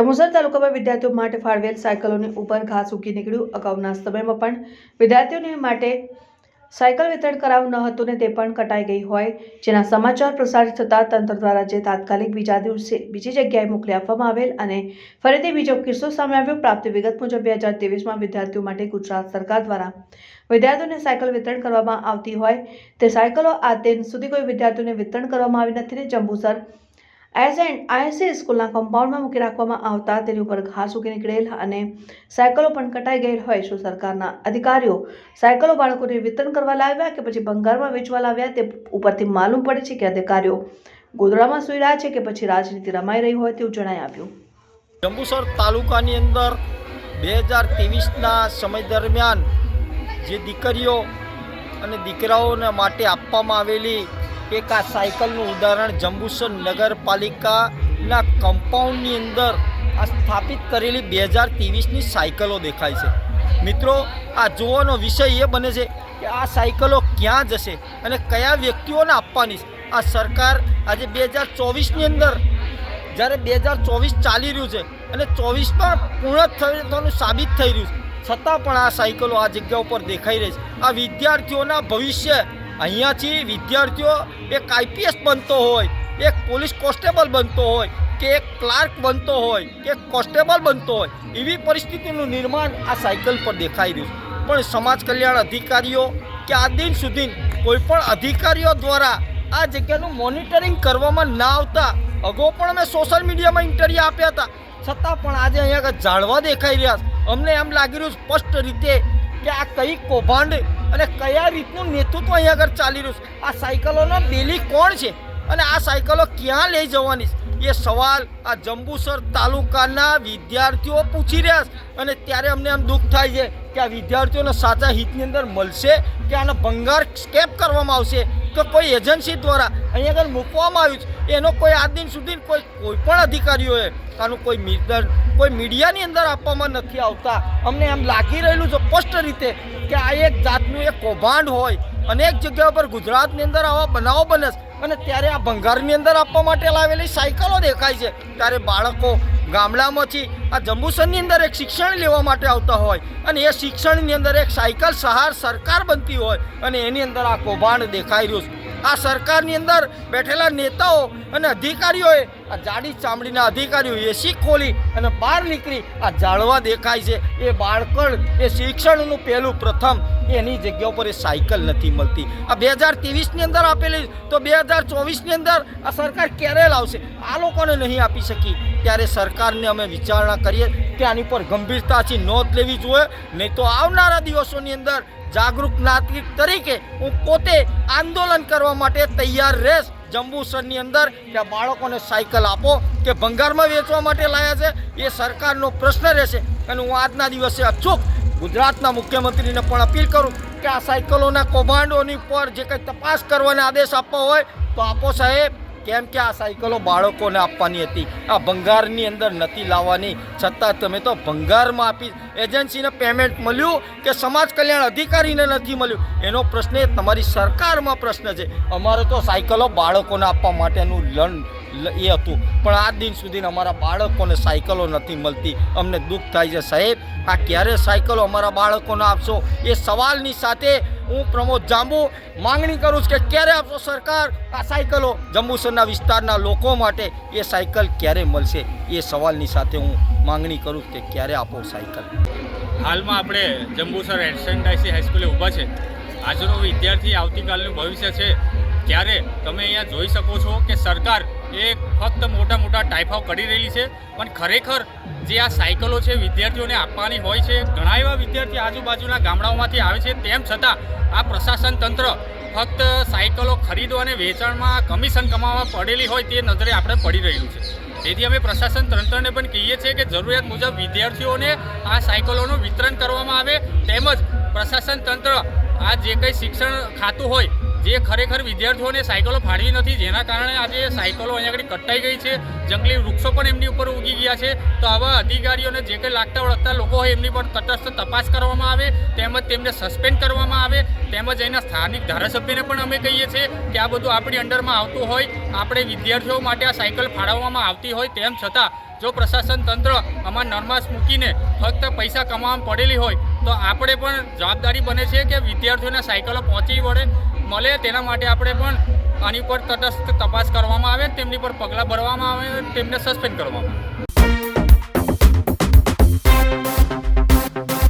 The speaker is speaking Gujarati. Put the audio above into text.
જંબુસર તાલુકામાં વિદ્યાર્થીઓ માટે ફાળવેલ સાયકલોની ઉપર ઘાસ ઉગી નીકળ્યું. અગાઉના સમયમાં પણ વિદ્યાર્થીઓને માટે સાયકલ વિતરણ કરાવ્યું ન હતું ને તે પણ કટાઈ ગઈ હોય. જેના સમાચાર પ્રસારિત થતાં તંત્ર દ્વારા જે તાત્કાલિક બીજા દિવસે બીજી જગ્યાએ મોકલી આપવામાં આવેલ અને ફરીથી બીજો કિસ્સો સામે આવ્યો. પ્રાપ્ત વિગત મુજબ, બે હજાર ત્રેવીસમાં વિદ્યાર્થીઓ માટે ગુજરાત સરકાર દ્વારા વિદ્યાર્થીઓને સાયકલ વિતરણ કરવામાં આવતી હોય. તે સાયકલો આ દિન સુધી કોઈ વિદ્યાર્થીઓને વિતરણ કરવામાં આવી નથી ને જંબુસર એસ એન્ડ આઈએસસી સ્કૂલના કમ્પાઉન્ડમાં મૂકી રાખવામાં આવતા તેની ઉપર ઘાસ ઉગી નીકળેલ અને સાયકલો પણ કટાઈ ગયેલ હોય શું સરકારના અધિકારીઓ સાયકલો બાળકોને વિતરણ કરવા લાવ્યા કે પછી બંગાળમાં વેચવા લાવ્યા તે ઉપરથી માલુમ પડે છે કે અધિકારીઓ ગોધડામાં સુઈ રહ્યા છે કે પછી રાજનીતિ રમાઈ રહી હોય તેવું જણાઈ આવ્યું. જંબુસર તાલુકાની અંદર બે હજાર ત્રેવીસના સમય દરમિયાન જે દીકરીઓ અને દીકરાઓને માટે આપવામાં આવેલી એક આ સાયકલનું ઉદાહરણ જંબુસર નગરપાલિકાના કમ્પાઉન્ડની અંદર આ સ્થાપિત કરેલી બે હજાર ત્રેવીસની સાયકલો દેખાય છે. મિત્રો, આ જોવાનો વિષય એ બને છે કે આ સાયકલો ક્યાં જશે અને કયા વ્યક્તિઓને આપવાની આ સરકાર આજે બે હજાર ચોવીસની અંદર, જ્યારે બે હજાર ચોવીસ ચાલી રહ્યું છે અને ચોવીસમાં પૂર્ણ થવાનું સાબિત થઈ રહ્યું છે, છતાં પણ આ સાયકલો આ જગ્યા ઉપર દેખાઈ રહી છે. આ વિદ્યાર્થીઓના ભવિષ્ય અહીંયાથી વિદ્યાર્થીઓ એક આઈપીએસ બનતો હોય, એક પોલીસ કોન્સ્ટેબલ બનતો હોય, કે એક ક્લાર્ક બનતો હોય, કે કોન્સ્ટેબલ બનતો હોય, એવી પરિસ્થિતિનું નિર્માણ આ સાયકલ પર દેખાઈ રહ્યું છે. પણ સમાજ કલ્યાણ અધિકારીઓ કે આ દિન સુધી કોઈ પણ અધિકારીઓ દ્વારા આ જગ્યાનું મોનિટરિંગ કરવામાં ના આવતા, અગાઉ પણ અમે સોશિયલ મીડિયામાં ઇન્ટરવ્યુ આપ્યા હતા. છતાં પણ આજે અહીંયા ઝાડવા દેખાઈ રહ્યા અમને એમ લાગી રહ્યું સ્પષ્ટ રીતે કે આ કઈ કૌભાંડ અને કયા રીતનું નેતૃત્વ અહીંયા આગળ ચાલી રહ્યું છે? આ સાયકલોનો બેલી કોણ છે? અને આ સાયકલો ક્યાં લઈ જવાની એ સવાલ આ જંબુસર તાલુકાના વિદ્યાર્થીઓ પૂછી રહ્યા છે. અને ત્યારે અમને એમ દુઃખ થાય છે કે આ વિદ્યાર્થીઓને સાચા હિતની અંદર મળશે? કે આનો ભંગાર સ્કેપ કરવામાં આવશે? તો કોઈ એજન્સી દ્વારા અહીંયા આગળ મૂકવામાં આવ્યું છે, એનો કોઈ આ દિન સુધી કોઈ કોઈ પણ અધિકારીઓએ આનું કોઈ મીટર કોઈ મીડિયાની અંદર આપવામાં નથી આવતા. અમને એમ લાગી રહેલું છે સ્પષ્ટ રીતે કે આ એક જાતનું એક કૌભાંડ હોય અનેક જગ્યા પર ગુજરાતની અંદર આવા બનાવો બને છે. અને ત્યારે આ ભંગારની અંદર આપવા માટે લાવેલી સાયકલો દેખાય છે. ત્યારે બાળકો ગામડામાંથી આ જંબુસરની અંદર એક શિક્ષણ લેવા માટે આવતા હોય અને એ શિક્ષણની અંદર એક સાયકલ સહાર સરકાર બનતી હોય અને એની અંદર આ કૌભાંડ દેખાઈ રહ્યું છે. આ સરકારની અંદર બેઠેલા નેતાઓ અને અધિકારીઓએ આ જાડી ચામડીના અધિકારીઓ એસી ખોલી અને બહાર નીકળી આ જાળવા દેખાય છે. એ બાળકણ, એ શિક્ષણનું પહેલું પ્રથમ એની જગ્યા ઉપર એ સાયકલ નથી મળતી. આ બે હજાર ત્રેવીસની અંદર આપેલી, તો બે હજાર ચોવીસની અંદર આ સરકાર ક્યારે લાવશે? આ લોકોને નહીં આપી શકી. ત્યારે સરકારને અમે વિચારણા કરીએ કે આની પર ગંભીરતાથી નોંધ લેવી જોઈએ. નહીં તો આવનારા દિવસોની અંદર જાગૃત નાગરિક તરીકે હું પોતે આંદોલન કરવા માટે તૈયાર રહેશ. જંબુસરની અંદર કે બાળકોને સાયકલ આપો કે ભંગારમાં વેચવા માટે લાયા છે. એ સરકારનો પ્રશ્ન રહેશે. અને હું આજના દિવસે અચૂક ગુજરાતના મુખ્યમંત્રીને પણ અપીલ કરું કે આ સાયકલોના કૌભાંડોની પર જે કંઈ તપાસ કરવાના આદેશ આપવા હોય તો આપો સાહેબ. કેમ કે આ સાયકલો બાળકોને આપવાની હતી. આ ભંગારની અંદર નથી લાવવાની. છતાં તમે તો ભંગારમાં આપી એજન્સીને પેમેન્ટ મળ્યું કે સમાજ કલ્યાણ અધિકારીને નથી મળ્યું? એનો પ્રશ્ન એ તમારી સરકારમાં પ્રશ્ન છે. અમારે તો સાયકલો બાળકોને આપવા માટેનું લણ એ હતું. પણ આ દિન સુધી અમારા બાળકોને સાયકલો નથી મળતી. અમને દુઃખ થાય છે સાહેબ. આ ક્યારે સાયકલો અમારા બાળકોને આપશો? એ સવાલની સાથે હું પ્રમોદ જાંબુ, માંગણી કરું છું કે ક્યારે આપશો સરકાર? આ સાયકલો જંબુસરના વિસ્તારના લોકો માટે એ સાયકલ ક્યારે મળશે? એ સવાલની સાથે હું માંગણી કરું કે ક્યારે આપો સાયકલ? હાલમાં આપણે જંબુસર એસએનડાઈસી હાઈસ્કૂલે ઊભા છે. આજનો વિદ્યાર્થી આવતીકાલનું ભવિષ્ય છે. ત્યારે તમે અહીંયા જોઈ શકો છો કે સરકાર એ ફક્ત મોટા મોટા ટાઈફાઓ કરી રહેલી છે. પણ ખરેખર જે આ સાયકલો છે વિદ્યાર્થીઓને આપવાની હોય છે, ઘણા એવા વિદ્યાર્થી આજુબાજુના ગામડાઓમાંથી આવે છે, તેમ છતાં આ પ્રશાસન તંત્ર ફક્ત સાયકલો ખરીદો અને વેચાણમાં કમિશન કમાવા પડેલી હોય તે નજરે આપણે પડી રહ્યું છે. તેથી અમે પ્રશાસન તંત્રને પણ કહીએ છીએ કે જરૂરિયાત મુજબ વિદ્યાર્થીઓને આ સાયકલોનું વિતરણ કરવામાં આવે. તેમજ પ્રશાસન તંત્ર આ જે કંઈ શિક્ષણ ખાતું હોય જે ખરેખર વિદ્યાર્થીઓને સાયકલો ફાળવી નથી, જેના કારણે આજે સાયકલો અહીંયા આગળ કટાઈ ગઈ છે, જંગલી વૃક્ષો પણ એમની ઉપર ઉગી ગયા છે, તો આવા અધિકારીઓને જે કંઈ લાગતા વળગતા લોકો હોય એમની પણ તટસ્થ તપાસ કરવામાં આવે, તેમજ તેમને સસ્પેન્ડ કરવામાં આવે, તેમજ એના સ્થાનિક ધારાસભ્યને પણ અમે કહીએ છીએ કે આ બધું આપણી અંડરમાં આવતું હોય, આપણે વિદ્યાર્થીઓ માટે આ સાયકલ ફાળવવામાં આવતી હોય, તેમ છતાં જો પ્રશાસન તંત્ર આમાં નરમાશ મૂકીને ફક્ત પૈસા કમાવામાં પડેલી હોય, તો આપણે પણ જવાબદારી બને છે કે વિદ્યાર્થીઓને સાયકલો પહોંચી વળે મળે તેના માટે આપણે પણ આની પર તટસ્થ તપાસ કરવામાં આવે, તેમની પર પગલાં ભરવામાં આવે, તેમને સસ્પેન્ડ કરવામાં આવે.